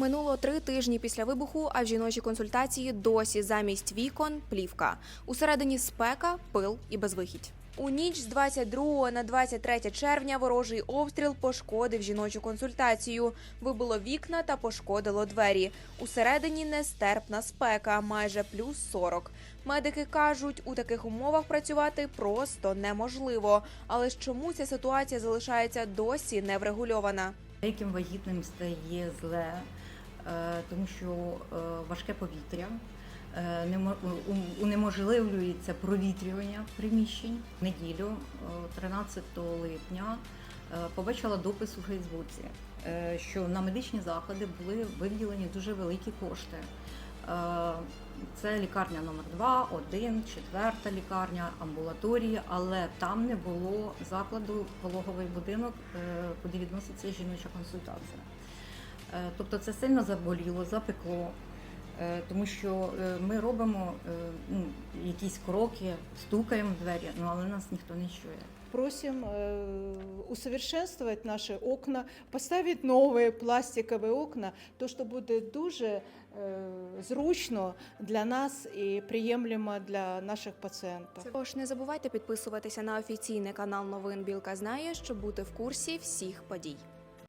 Минуло три тижні після вибуху, а в жіночій консультації досі замість вікон плівка. Усередині спека, пил і безвихідь. У ніч з 22 на 23 червня ворожий обстріл пошкодив жіночу консультацію. Вибило вікна та пошкодило двері. Усередині нестерпна спека, майже плюс 40. Медики кажуть, у таких умовах працювати просто неможливо. Але ж чому ця ситуація залишається досі неврегульована? Деяким вагітним стає зле, тому що е, важке повітря, е, унеможливлюється провітрювання приміщень. В неділю, е, 13 липня, е, побачила допис у Фейсбуці, е, що на медичні заклади були виділені дуже великі кошти. Е, Це лікарня номер 2 1, четверта лікарня, амбулаторії, але там не було закладу пологовий будинок, е, куди відноситься жіноча консультація. Е, Тобто це сильно заболіло, запекло, е, тому що е, ми робимо е, ну, якісь кроки, стукаємо в двері, ну, але нас ніхто не чує. Просим э, усовершенствовать наши окна, поставить новые пластиковые окна, то, що буде дуже э, зручно для нас і приємлемо для наших пацієнтів. Тож не забувайте підписуватися на офіційний канал новин Білка знає, щоб бути в курсі всіх подій.